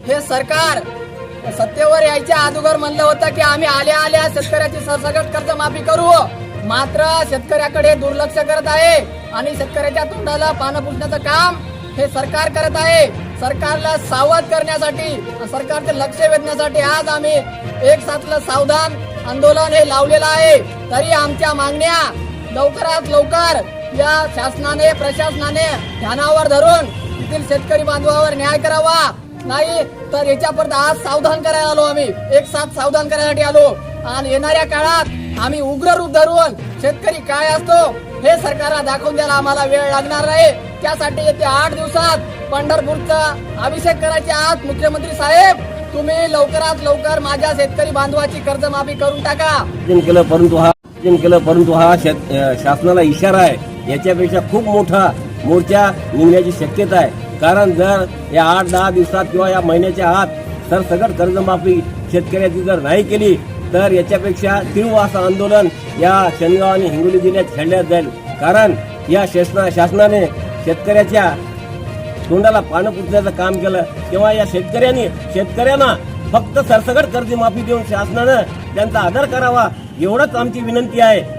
हे सरकार सत्तेवर यायच्या अगोदर म्हणलं होतं की आम्ही आल्या आल्या शेतकऱ्याची सरसकट कर्ज माफी करू. मात्र शेतकऱ्याकडे दुर्लक्ष करत आहे आणि शेतकऱ्याच्या तोंडाला पानं पुसण्याचं काम हे सरकार करत आहे. सरकारला सावध करण्यासाठी सरकारचे लक्ष वेधण्यासाठी आज आम्ही एक साथलं सावधान आंदोलन हे लावलेलं आहे. तरी आमच्या मागण्या लवकरात लवकर या शासनाने प्रशासनाने ध्यानावर धरून येथील शेतकरी बांधवावर न्याय करावा. नाही तर याच्यापर्यंत आज सावधान करायला आलो आम्ही. एक साथ सावधान करण्यासाठी आलो. आणि येणाऱ्या काळात आम्ही उग्र रूप धरून शेतकरी काय असतो हे सरकारला दाखवून द्यायला आम्हाला वेळ लागणार नाही. त्यासाठी येते आठ दिवसात पंढरपूरचा अभिषेक करायचे आज मुख्यमंत्री साहेब तुम्ही लवकरात लवकर माझ्या शेतकरी बांधवाची कर्जमाफी करून टाका. आयोजन केलं परंतु हा आयोजन केलं परंतु हा शेत- अं, शासनाला इशारा आहे. याच्यापेक्षा खूप मोठा मोर्चा निघण्याची शक्यता आहे. कारण जर या आठ दहा दिवसात किंवा या महिन्याच्या आत सरसकट कर्जमाफी शेतकऱ्याची जर नाही केली तर याच्यापेक्षा तीव्र असं आंदोलन या शनगाव आणि हिंगोली जिल्ह्यात छेडण्यात जाईल. कारण या शासना शासनाने शेतकऱ्याच्या तोंडाला पानं पुसण्याचं काम केलं. तेव्हा या शेतकऱ्यांनी शेतकऱ्यांना फक्त सरसकट कर्जमाफी देऊन शासनानं त्यांचा आदर करावा एवढंच आमची विनंती आहे.